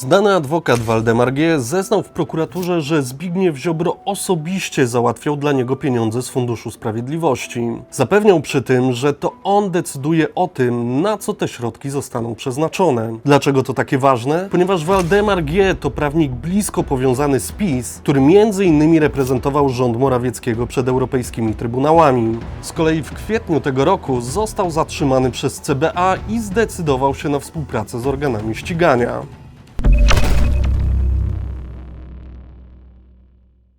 Znany adwokat Waldemar G. zeznał w prokuraturze, że Zbigniew Ziobro osobiście załatwiał dla niego pieniądze z Funduszu Sprawiedliwości. Zapewniał przy tym, że to on decyduje o tym, na co te środki zostaną przeznaczone. Dlaczego to takie ważne? Ponieważ Waldemar G. to prawnik blisko powiązany z PiS, który między innymi reprezentował rząd Morawieckiego przed europejskimi trybunałami. Z kolei w kwietniu tego roku został zatrzymany przez CBA i zdecydował się na współpracę z organami ścigania.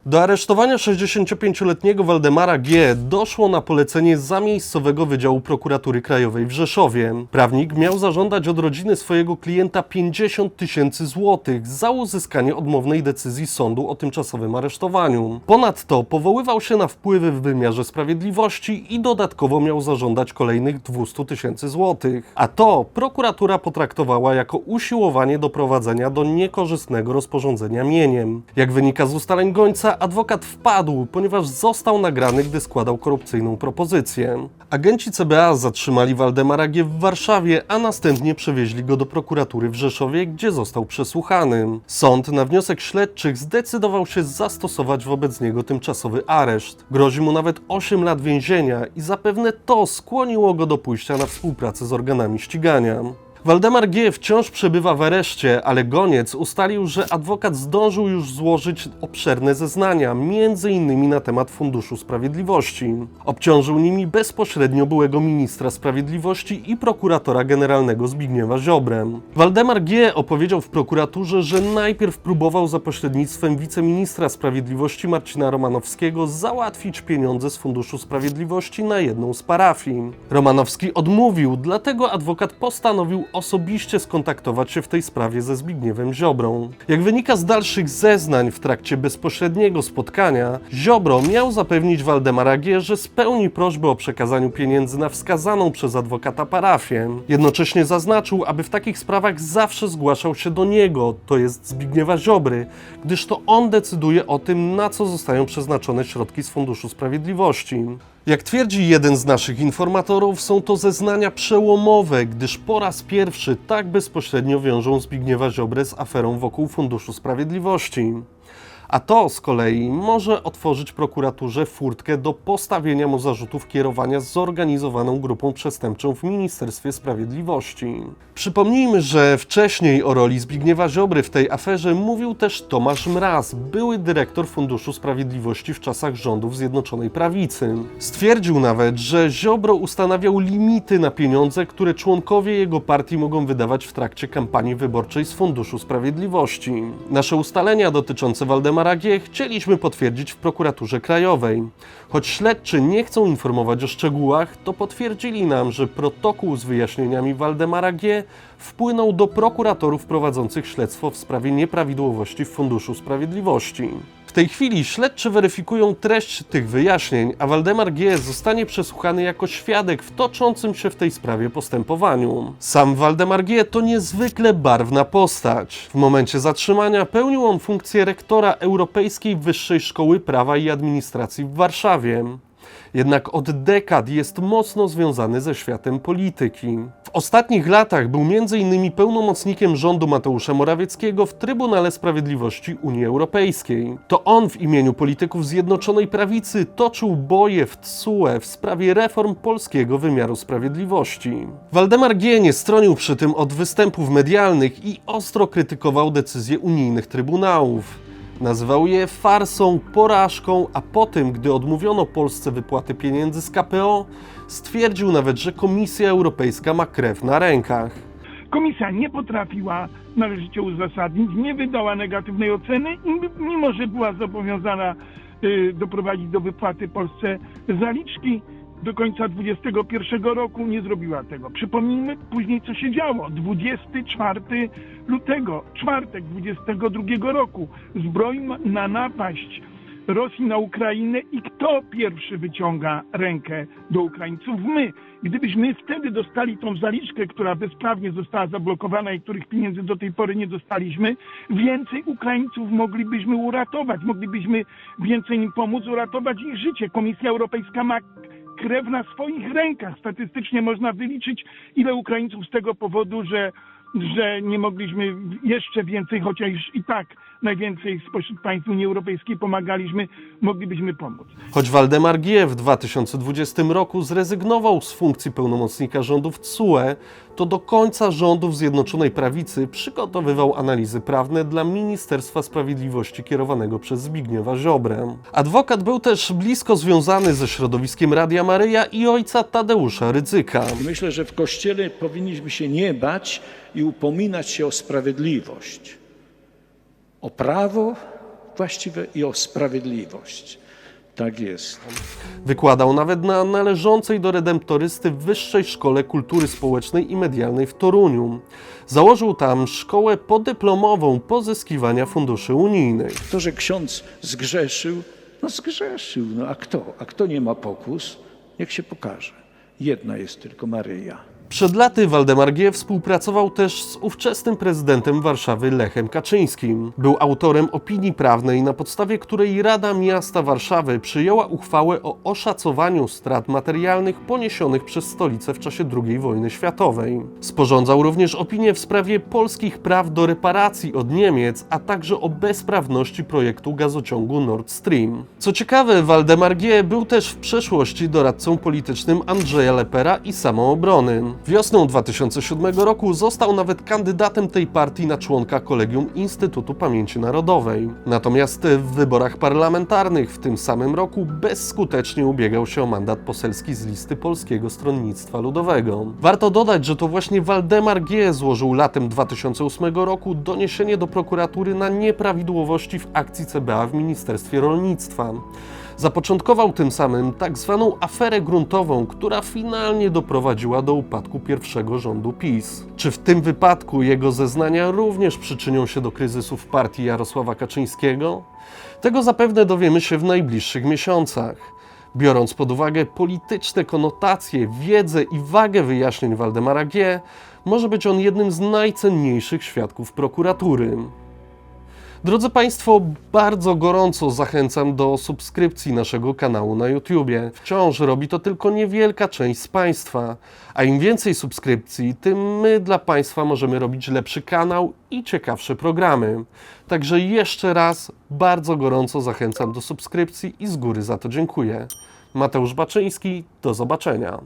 Do aresztowania 65-letniego Waldemara G. doszło na polecenie zamiejscowego Wydziału Prokuratury Krajowej w Rzeszowie. Prawnik miał zażądać od rodziny swojego klienta 50 tysięcy złotych za uzyskanie odmownej decyzji sądu o tymczasowym aresztowaniu. Ponadto powoływał się na wpływy w wymiarze sprawiedliwości i dodatkowo miał zażądać kolejnych 200 tysięcy złotych. A to prokuratura potraktowała jako usiłowanie doprowadzenia do niekorzystnego rozporządzenia mieniem. Jak wynika z ustaleń gońca, adwokat wpadł, ponieważ został nagrany, gdy składał korupcyjną propozycję. Agenci CBA zatrzymali Waldemara G. w Warszawie, a następnie przewieźli go do prokuratury w Rzeszowie, gdzie został przesłuchany. Sąd na wniosek śledczych zdecydował się zastosować wobec niego tymczasowy areszt. Grozi mu nawet 8 lat więzienia i zapewne to skłoniło go do pójścia na współpracę z organami ścigania. Waldemar G. wciąż przebywa w areszcie, ale goniec ustalił, że adwokat zdążył już złożyć obszerne zeznania, innymi na temat Funduszu Sprawiedliwości. Obciążył nimi bezpośrednio byłego ministra sprawiedliwości i prokuratora generalnego Zbigniewa Ziobrę. Waldemar G. opowiedział w prokuraturze, że najpierw próbował za pośrednictwem wiceministra sprawiedliwości Marcina Romanowskiego załatwić pieniądze z Funduszu Sprawiedliwości na jedną z parafii. Romanowski odmówił, dlatego adwokat postanowił osobiście skontaktować się w tej sprawie ze Zbigniewem Ziobrą. Jak wynika z dalszych zeznań w trakcie bezpośredniego spotkania, Ziobro miał zapewnić Waldemara G., że spełni prośbę o przekazaniu pieniędzy na wskazaną przez adwokata parafię. Jednocześnie zaznaczył, aby w takich sprawach zawsze zgłaszał się do niego, to jest Zbigniewa Ziobry, gdyż to on decyduje o tym, na co zostają przeznaczone środki z Funduszu Sprawiedliwości. Jak twierdzi jeden z naszych informatorów, są to zeznania przełomowe, gdyż po raz pierwszy tak bezpośrednio wiążą Zbigniewa Ziobrę z aferą wokół Funduszu Sprawiedliwości. A to z kolei może otworzyć prokuraturze furtkę do postawienia mu zarzutów kierowania zorganizowaną grupą przestępczą w Ministerstwie Sprawiedliwości. Przypomnijmy, że wcześniej o roli Zbigniewa Ziobry w tej aferze mówił też Tomasz Mraz, były dyrektor Funduszu Sprawiedliwości w czasach rządów Zjednoczonej Prawicy. Stwierdził nawet, że Ziobro ustanawiał limity na pieniądze, które członkowie jego partii mogą wydawać w trakcie kampanii wyborczej z Funduszu Sprawiedliwości. Nasze ustalenia dotyczące Waldemara G. chcieliśmy potwierdzić w prokuraturze krajowej. Choć śledczy nie chcą informować o szczegółach, to potwierdzili nam, że protokół z wyjaśnieniami Waldemara G. wpłynął do prokuratorów prowadzących śledztwo w sprawie nieprawidłowości w Funduszu Sprawiedliwości. W tej chwili śledczy weryfikują treść tych wyjaśnień, a Waldemar G. zostanie przesłuchany jako świadek w toczącym się w tej sprawie postępowaniu. Sam Waldemar G. to niezwykle barwna postać. W momencie zatrzymania pełnił on funkcję rektora Europejskiej Wyższej Szkoły Prawa i Administracji w Warszawie. Jednak od dekad jest mocno związany ze światem polityki. W ostatnich latach był m.in. pełnomocnikiem rządu Mateusza Morawieckiego w Trybunale Sprawiedliwości Unii Europejskiej. To on w imieniu polityków Zjednoczonej Prawicy toczył boje w TSUE w sprawie reform polskiego wymiaru sprawiedliwości. Waldemar G. nie stronił przy tym od występów medialnych i ostro krytykował decyzje unijnych trybunałów. Nazywał je farsą, porażką, a po tym, gdy odmówiono Polsce wypłaty pieniędzy z KPO, stwierdził nawet, że Komisja Europejska ma krew na rękach. Komisja nie potrafiła należycie uzasadnić, nie wydała negatywnej oceny, mimo że była zobowiązana y, doprowadzić do wypłaty Polsce zaliczki do końca 2021 roku, nie zrobiła tego. Przypomnijmy później, co się działo. 24 lutego, czwartek 22 roku, zbrojna napaść Rosji na Ukrainę i kto pierwszy wyciąga rękę do Ukraińców? My. Gdybyśmy wtedy dostali tą zaliczkę, która bezprawnie została zablokowana i których pieniędzy do tej pory nie dostaliśmy, więcej Ukraińców moglibyśmy uratować, moglibyśmy więcej im pomóc uratować ich życie. Komisja Europejska ma krew na swoich rękach. Statystycznie można wyliczyć, ile Ukraińców z tego powodu, że że nie mogliśmy jeszcze więcej, chociaż i tak najwięcej spośród państw Unii Europejskiej pomagaliśmy, moglibyśmy pomóc. Choć Waldemar G. w 2020 roku zrezygnował z funkcji pełnomocnika rządu w TSUE, to do końca rządów Zjednoczonej Prawicy przygotowywał analizy prawne dla Ministerstwa Sprawiedliwości kierowanego przez Zbigniewa Ziobrę. Adwokat był też blisko związany ze środowiskiem Radia Maryja i ojca Tadeusza Rydzyka. Myślę, że w Kościele powinniśmy się nie bać i upominać się o sprawiedliwość. O prawo właściwe i o sprawiedliwość. Tak jest. Wykładał nawet na należącej do redemptorysty Wyższej Szkole Kultury Społecznej i Medialnej w Toruniu. Założył tam szkołę podyplomową pozyskiwania funduszy unijnych. To, że ksiądz zgrzeszył, no zgrzeszył. No a kto? A kto nie ma pokus? Niech się pokaże. Jedna jest tylko Maryja. Przed laty Waldemar G. współpracował też z ówczesnym prezydentem Warszawy Lechem Kaczyńskim. Był autorem opinii prawnej, na podstawie której Rada Miasta Warszawy przyjęła uchwałę o oszacowaniu strat materialnych poniesionych przez stolicę w czasie II wojny światowej. Sporządzał również opinię w sprawie polskich praw do reparacji od Niemiec, a także o bezprawności projektu gazociągu Nord Stream. Co ciekawe, Waldemar G. był też w przeszłości doradcą politycznym Andrzeja Lepera i samoobrony. Wiosną 2007 roku został nawet kandydatem tej partii na członka Kolegium Instytutu Pamięci Narodowej. Natomiast w wyborach parlamentarnych w tym samym roku bezskutecznie ubiegał się o mandat poselski z listy Polskiego Stronnictwa Ludowego. Warto dodać, że to właśnie Waldemar G. złożył latem 2008 roku doniesienie do prokuratury na nieprawidłowości w akcji CBA w Ministerstwie Rolnictwa. Zapoczątkował tym samym tak zwaną aferę gruntową, która finalnie doprowadziła do upadku pierwszego rządu PiS. Czy w tym wypadku jego zeznania również przyczynią się do kryzysu w partii Jarosława Kaczyńskiego? Tego zapewne dowiemy się w najbliższych miesiącach. Biorąc pod uwagę polityczne konotacje, wiedzę i wagę wyjaśnień Waldemara G., może być on jednym z najcenniejszych świadków prokuratury. Drodzy Państwo, bardzo gorąco zachęcam do subskrypcji naszego kanału na YouTubie. Wciąż robi to tylko niewielka część z Państwa, a im więcej subskrypcji, tym my dla Państwa możemy robić lepszy kanał i ciekawsze programy. Także jeszcze raz bardzo gorąco zachęcam do subskrypcji i z góry za to dziękuję. Mateusz Baczyński, do zobaczenia.